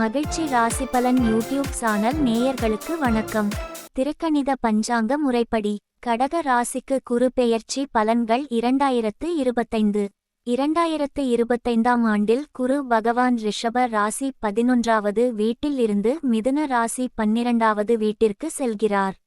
மகிழ்ச்சி ராசி பலன் யூடியூப் சேனல் நேயர்களுக்கு வணக்கம். திருக்கணித பஞ்சாங்க முறைப்படி கடக ராசிக்கு குரு பெயர்ச்சி பலன்கள் இரண்டாயிரத்து இருபத்தைந்து. இரண்டாயிரத்து இருபத்தைந்தாம் ஆண்டில் குரு பகவான் ரிஷப ராசி பதினொன்றாவது வீட்டில் இருந்து மிதுன ராசி பன்னிரண்டாவது வீட்டிற்கு செல்கிறார்.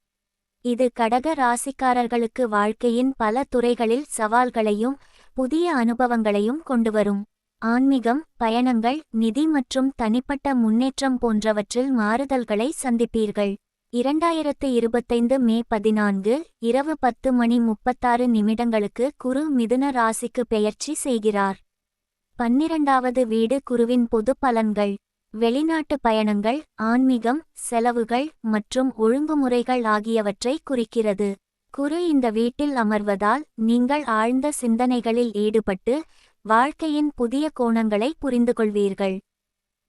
இது கடக ராசிக்காரர்களுக்கு வாழ்க்கையின் பல துறைகளில் சவால்களையும் புதிய அனுபவங்களையும் கொண்டுவரும். ஆன்மீகம் பயணங்கள் நிதி மற்றும் தனிப்பட்ட முன்னேற்றம் போன்றவற்றில் மாறுதல்களை சந்திப்பீர்கள். இரண்டாயிரத்து இருபத்தைந்து மே பதினான்கு இரவு பத்து மணி முப்பத்தாறு நிமிடங்களுக்கு குரு மிதுன ராசிக்கு பெயர்ச்சி செய்கிறார். பன்னிரண்டாவது வீடு குருவின் பொது பலன்கள். வெளிநாட்டு பயணங்கள் ஆன்மீகம் செலவுகள் மற்றும் ஒழுங்குமுறைகள் ஆகியவற்றை குறிக்கிறது. குரு இந்த வீட்டில் அமர்வதால் நீங்கள் ஆழ்ந்த சிந்தனைகளில் ஈடுபட்டு வாழ்க்கையின் புதிய கோணங்களை புரிந்துகொள்வீர்கள்.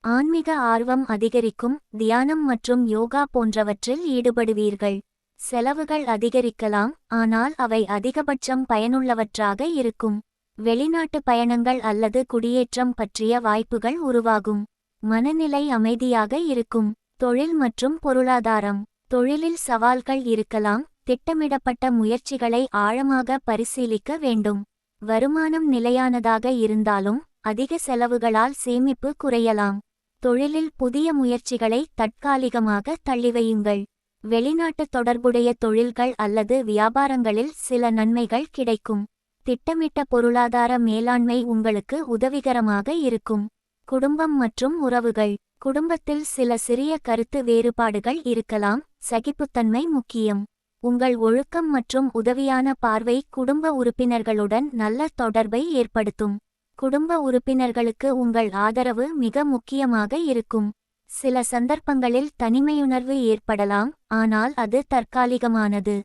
ஆன்மீக ஆர்வம் அதிகரிக்கும் தியானம் மற்றும் யோகா போன்றவற்றில் ஈடுபடுவீர்கள். செலவுகள் அதிகரிக்கலாம் ஆனால் அவை அதிகபட்சம் பயனுள்ளவற்றாக இருக்கும். வெளிநாட்டு பயணங்கள் அல்லது குடியேற்றம் பற்றிய வாய்ப்புகள் உருவாகும். மனநிலை அமைதியாக இருக்கும். தொழில் மற்றும் பொருளாதாரம். தொழிலில் சவால்கள் இருக்கலாம் திட்டமிடப்பட்ட முயற்சிகளை ஆழமாக பரிசீலிக்க வேண்டும். வருமானம் நிலையானதாக இருந்தாலும் அதிக செலவுகளால் சேமிப்பு குறையலாம். தொழிலில் புதிய முயற்சிகளை தற்காலிகமாக தள்ளிவையுங்கள். வெளிநாட்டு தொடர்புடைய தொழில்கள் அல்லது வியாபாரங்களில் சில நன்மைகள் கிடைக்கும். திட்டமிட்ட பொருளாதார மேலாண்மை உங்களுக்கு உதவிகரமாக இருக்கும். குடும்பம் மற்றும் உறவுகள். குடும்பத்தில் சில சிறிய கருத்து வேறுபாடுகள் இருக்கலாம். சகிப்புத்தன்மை முக்கியம். உங்கள் ஒழுக்கம் மற்றும் உதவியான பார்வை குடும்ப உறுப்பினர்களுடன் நல்ல தொடர்பை ஏற்படுத்தும். குடும்ப உறுப்பினர்களுக்கு உங்கள் ஆதரவு மிக முக்கியமாக இருக்கும். சில சந்தர்ப்பங்களில் தனிமையுணர்வு ஏற்படலாம் ஆனால் அது தற்காலிகமானது.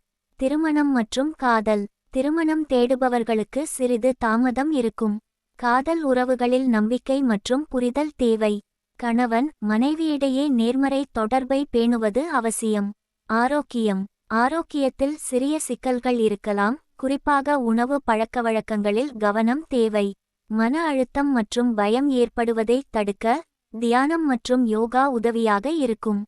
திருமணம் மற்றும் காதல். திருமணம் தேடுபவர்களுக்கு சிறிது தாமதம் இருக்கும். காதல் உறவுகளில் நம்பிக்கை மற்றும் புரிதல் தேவை. கணவன் மனைவியிடையே நேர்மறை தொடர்பை பேணுவது அவசியம். ஆரோக்கியம். ஆரோக்கியத்தில் சிறிய சிக்கல்கள் இருக்கலாம் குறிப்பாக உணவு பழக்கவழக்கங்களில் கவனம் தேவை. மன அழுத்தம் மற்றும் பயம் ஏற்படுவதை தடுக்க தியானம் மற்றும் யோகா உதவியாக இருக்கும்.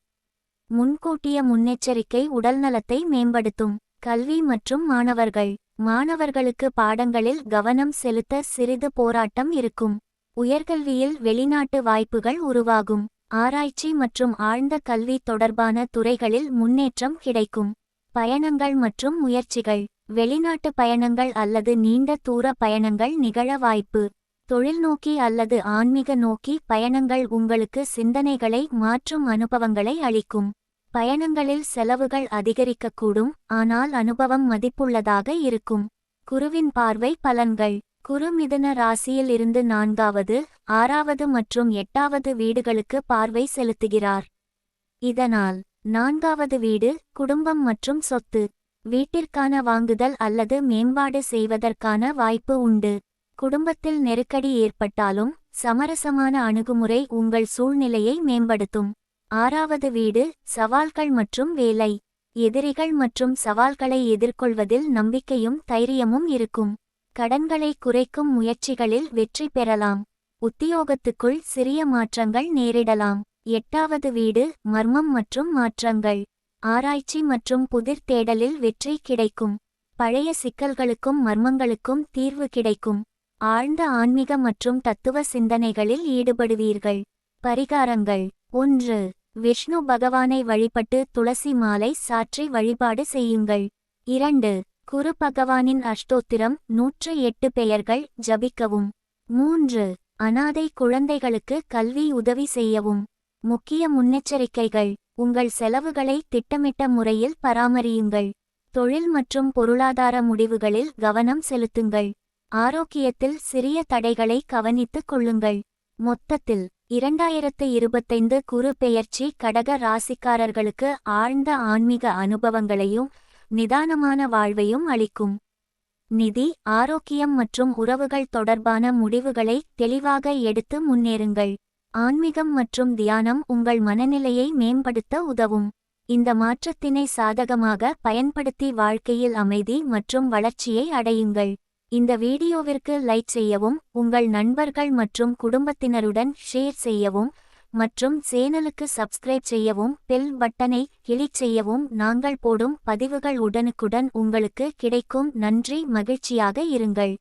முன்கூட்டிய முன்னெச்சரிக்கை உடல்நலத்தை மேம்படுத்தும். கல்வி மற்றும் மாணவர்கள். மாணவர்களுக்கு பாடங்களில் கவனம் செலுத்த சிறிது போராட்டம் இருக்கும். உயர்கல்வியில் வெளிநாட்டு வாய்ப்புகள் உருவாகும். ஆராய்ச்சி மற்றும் ஆழ்ந்த கல்வி தொடர்பான துறைகளில் முன்னேற்றம் கிடைக்கும். பயணங்கள் மற்றும் முயற்சிகள். வெளிநாட்டு பயணங்கள் அல்லது நீண்ட தூர பயணங்கள் நிகழ வாய்ப்பு. தொழில்நோக்கி அல்லது ஆன்மீக நோக்கி பயணங்கள் உங்களுக்கு சிந்தனைகளை மாற்றும் அனுபவங்களை அளிக்கும். பயணங்களில் செலவுகள் அதிகரிக்கக்கூடும் ஆனால் அனுபவம் மதிப்புள்ளதாக இருக்கும். குருவின் பார்வை பலன்கள். குரு மிதன ராசியில் இருந்து நான்காவது ஆறாவது மற்றும் எட்டாவது வீடுகளுக்கு பார்வை செலுத்துகிறார். இதனால் நான்காவது வீடு குடும்பம் மற்றும் சொத்து. வீட்டிற்கான வாங்குதல் அல்லது மேம்பாடு செய்வதற்கான வாய்ப்பு உண்டு. குடும்பத்தில் நெருக்கடி ஏற்பட்டாலும் சமரசமான அணுகுமுறை உங்கள் சூழ்நிலையை மேம்படுத்தும். ஆறாவது வீடு சவால்கள் மற்றும் வேலை. எதிரிகள் மற்றும் சவால்களை எதிர்கொள்வதில் நம்பிக்கையும் தைரியமும் இருக்கும். கடன்களை குறைக்கும் முயற்சிகளில் வெற்றி பெறலாம். உத்தியோகத்துக்குள் சிறிய மாற்றங்கள் நேரிடலாம். எட்டாவது வீடு மர்மம் மற்றும் மாற்றங்கள். ஆராய்ச்சி மற்றும் புதிர் தேடலில் வெற்றி கிடைக்கும். பழைய சிக்கல்களுக்கும் மர்மங்களுக்கும் தீர்வு கிடைக்கும். ஆழ்ந்த ஆன்மீக மற்றும் தத்துவ சிந்தனைகளில் ஈடுபடுவீர்கள். பரிகாரங்கள். ஒன்று. விஷ்ணு பகவானை வழிபட்டு துளசி மாலை சாற்றி வழிபாடு செய்யுங்கள். இரண்டு. குரு பகவானின் அஷ்டோத்திரம் நூற்று எட்டு பெயர்கள் ஜபிக்கவும். மூன்று. அனாதை குழந்தைகளுக்கு கல்வி உதவி செய்யவும். முக்கிய முன்னெச்சரிக்கைகள். உங்கள் செலவுகளை திட்டமிட்ட முறையில் பராமரியுங்கள். தொழில் மற்றும் பொருளாதார முடிவுகளில் கவனம் செலுத்துங்கள். ஆரோக்கியத்தில் சிறிய தடைகளை கவனித்துக் கொள்ளுங்கள். மொத்தத்தில் இரண்டாயிரத்து இருபத்தைந்து குறு பெயர்ச்சி கடக ராசிக்காரர்களுக்கு ஆழ்ந்த ஆன்மீக அனுபவங்களையும் நிதானமான வாழ்வையும் அளிக்கும். நிதி ஆரோக்கியம் மற்றும் உறவுகள் தொடர்பான முடிவுகளை தெளிவாக எடுத்து முன்னேறுங்கள். ஆன்மீகம் மற்றும் தியானம் உங்கள் மனநிலையை மேம்படுத்த உதவும். இந்த மாற்றத்தினை சாதகமாக பயன்படுத்தி வாழ்க்கையில் அமைதி மற்றும் வளர்ச்சியை அடையுங்கள். இந்த வீடியோவிற்கு லைக் செய்யவும் உங்கள் நண்பர்கள் மற்றும் குடும்பத்தினருடன் ஷேர் செய்யவும் மற்றும் சேனலுக்கு சப்ஸ்கிரைப் செய்யவும் பெல் பட்டனை கிளிக் செய்யவும் நாங்கள் போடும் பதிவுகள் உடனுக்குடன் உங்களுக்கு கிடைக்கும். நன்றி மகிழ்ச்சியாக இருங்கள்.